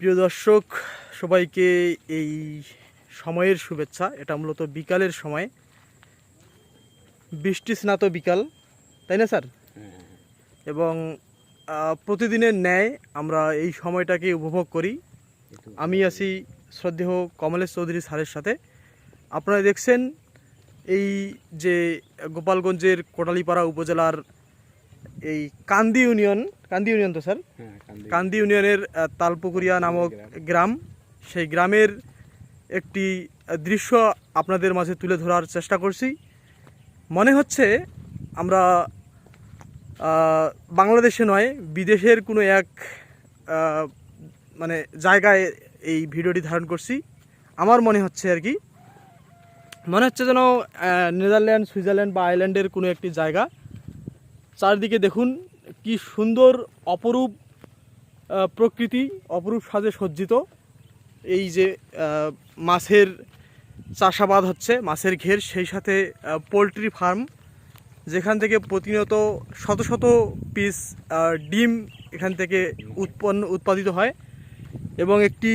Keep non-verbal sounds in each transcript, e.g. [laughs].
প্রিয় দর্শক, সবাইকে এই সময়ের শুভেচ্ছা। এটা মূলত বিকালের সময়। বৃষ্টি স্নাত বিকাল, তাই না স্যার? এবং প্রতিদিনের ন্যায় আমরা এই সময়টাকে উপভোগ করি। আমি আছি শ্রদ্ধেহ কমলেশ চৌধুরী স্যারের সাথে। আপনারা দেখছেন এই যে গোপালগঞ্জের কোটালীপাড়া উপজেলার এই কান্দি ইউনিয়ন কান্দি ইউনিয়ন তো স্যার? কান্দি ইউনিয়নের তালপুকুরিয়া নামক গ্রাম। সেই গ্রামের একটি দৃশ্য আপনাদের মাঝে তুলে ধরার চেষ্টা করছি। মনে হচ্ছে আমরা বাংলাদেশে নয় বিদেশের কোনো এক মানে জায়গায় এই ভিডিওটি ধারণ করছি। আমার মনে হচ্ছে আর কি মনে হচ্ছে যেন নেদারল্যান্ড সুইজারল্যান্ড বা আইল্যান্ডের কোনো একটি জায়গা। চারদিকে দেখুন কি সুন্দর, অপরূপ প্রকৃতি, অপরূপ সাজে সজ্জিত। এই যে মাছের চাষাবাদ হচ্ছে, মাছের ঘের, সেই সাথে পোলট্রি ফার্ম, যেখান থেকে প্রতিনিয়ত শত শত পিস ডিম এখান থেকে উৎপন্ন, উৎপাদিত হয়। এবং একটি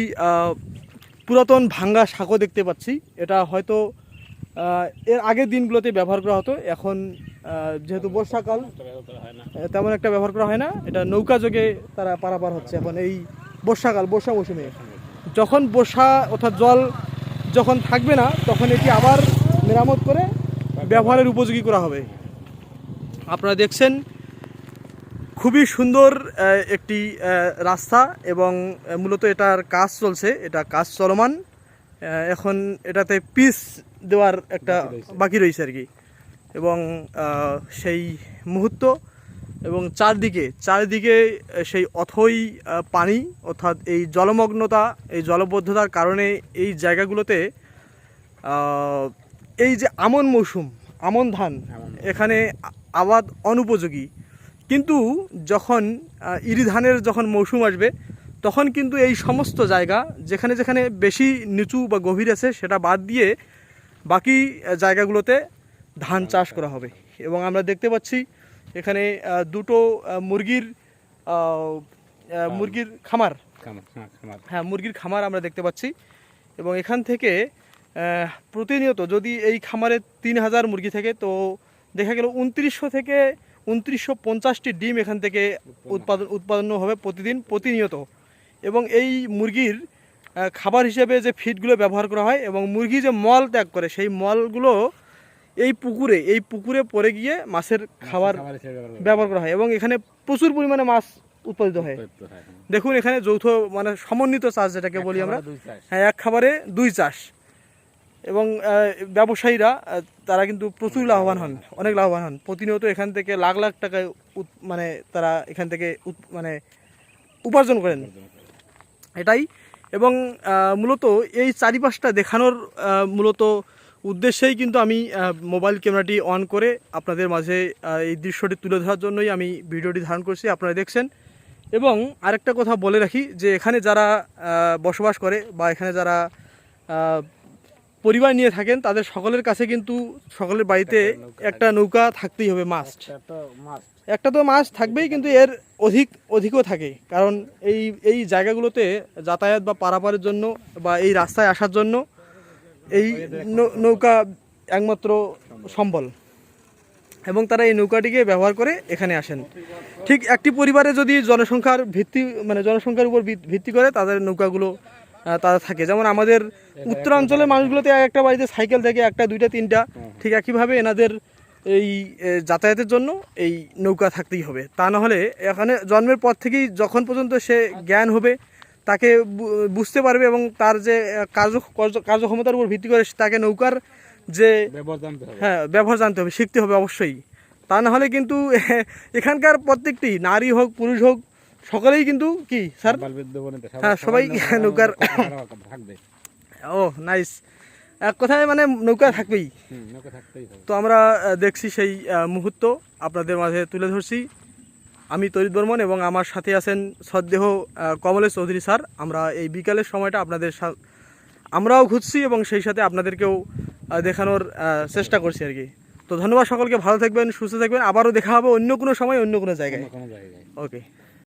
পুরাতন ভাঙ্গা শাকও দেখতে পাচ্ছি। এটা হয়তো এর আগের দিনগুলোতে ব্যবহার করা হতো, এখন যেহেতু বর্ষাকাল তেমন একটা ব্যবহার করা হয় না। এটা নৌকা যোগে তারা পারাপার হচ্ছে এখন এই বর্ষাকাল বর্ষা মৌসুমে। যখন বর্ষা অর্থাৎ জল যখন থাকবে না তখন এটি আবার মেরামত করে ব্যবহারের উপযোগী করা হবে। আপনারা দেখছেন খুবই সুন্দর একটি রাস্তা এবং মূলত এটার কাজ চলছে এটা কাজ চলমান। এখন এটাতে পিস দেওয়ার একটা বাকি রয়েছে আর কি। এবং সেই মুহূর্ত এবং চারদিকে চারদিকে সেই অথই পানি অর্থাৎ এই জলমগ্নতা এই জলবদ্ধতার কারণে এই জায়গাগুলোতে এই যে আমন মৌসুম আমন ধান এখানে আবাদ অনুপযোগী। কিন্তু যখন ইরি ধানের যখন মৌসুম আসবে তখন কিন্তু এই সমস্ত জায়গা যেখানে যেখানে বেশি নিচু বা গভীর আছে সেটা বাদ দিয়ে বাকি জায়গাগুলোতে ধান চাষ করা হবে। এবং আমরা দেখতে পাচ্ছি এখানে দুটো মুরগির মুরগির খামার। হ্যাঁ মুরগির খামার আমরা দেখতে পাচ্ছি। এবং এখান থেকে প্রতিনিয়ত যদি এই খামারে তিন হাজার মুরগি থাকে তো দেখা গেল উনত্রিশশো থেকে উনত্রিশশো পঞ্চাশটি ডিম এখান থেকে উৎপাদন উৎপাদন হবে প্রতিদিন প্রতিনিয়ত। এবং এই মুরগির খাবার হিসেবে যে ফিডগুলো ব্যবহার করা হয় এবং মুরগি যে মল ত্যাগ করে সেই মলগুলো এই পুকুরে এই পুকুরে পড়ে গিয়ে মাছের খাবার ব্যবহার করা হয় এবং এখানে প্রচুর পরিমাণে মাছ উৎপাদিত হয়। দেখুন এখানে যৌথ মানে সমন্বিত চাষ যেটাকে বলি আমরা। হ্যাঁ এক খাবারে দুই চাষ। এবং ব্যবসায়ীরা তারা কিন্তু প্রচুর লাভবান হন অনেক লাভবান হন। প্রতিনিয়ত এখান থেকে লাখ লাখ টাকা উৎ- মানে তারা এখান থেকে মানে উপার্জন করেন। এটাই। এবং মূলত এই চারিপাশটা দেখানোর মূলত উদ্দেশ্যেই কিন্তু আমি মোবাইল ক্যামেরাটি অন করে আপনাদের মাঝে এই দৃশ্যটি তুলে ধরার জন্যই আমি ভিডিওটি ধারণ করছি আপনারা দেখছেন। এবং আরেকটা কথা বলে রাখি যে এখানে যারা বসবাস করে বা এখানে যারা পরিবার নিয়ে থাকেন তাদের সকলের কাছে কিন্তু সকলের বাড়িতে একটা নৌকা থাকতেই হবে মাস্ট একটা তো মাছ থাকবেই কিন্তু এর অধিক অধিকও থাকে। কারণ এই এই জায়গাগুলোতে যাতায়াত বা পারাপারের জন্য বা এই রাস্তায় আসার জন্য এই নৌকা একমাত্র সম্বল। এবং তারা এই নৌকাটিকে ব্যবহার করে এখানে আসেন। ঠিক একটি পরিবারে যদি জনসংখ্যার ভিত্তি মানে জনসংখ্যার উপর ভিত- ভিত্তি করে তাদের নৌকাগুলো তারা থাকে। যেমন আমাদের উত্তরাঞ্চলের মানুষগুলোতে এক একটা বাড়িতে সাইকেল থাকে, একটা, দুইটা, তিনটা। ঠিক একইভাবে এনাদের এই যাতায়াতের জন্য এই নৌকা থাকতেই হবে। তা না হলে এখানে জন্মের পর থেকেই যখন পর্যন্ত সে জ্ঞান হবে তাকে বুঝতে পারবে এবং তার যে কার্য কার্য- কার্যক্ষমতার উপর ভিত্তি করে তাকে নৌকার যে হ্যাঁ ব্যবহার জানতে হবে শিখতে হবে অবশ্যই। তা না হলে কিন্তু [laughs] এখানকার প্রত্যেকটি নারী হোক পুরুষ হোক সকলেই কিন্তু কি স্যার? হ্যাঁ, সবাই [laughs] নৌকার- ও নাইস। এক কথায় মানে নৌকা থাকবেই। তো আমরা দেখছি সেই মুহূর্ত আপনাদের মাঝে তুলে ধরছি। আমি তরিত বর্মন এবং আমার সাথে আছেন সদ্দেহ কমলেশ চৌধুরী স্যার। আমরা এই বিকালের সময়টা আপনাদের আমরাও ঘুরছি এবং সেই সাথে আপনাদেরকেও দেখানোর চেষ্টা করছি আর কি। তো ধন্যবাদ সকলকে ভালো থাকবেন সুস্থ থাকবেন। আবারও দেখা হবে অন্য কোনো সময় অন্য কোনো জায়গায়। ওকে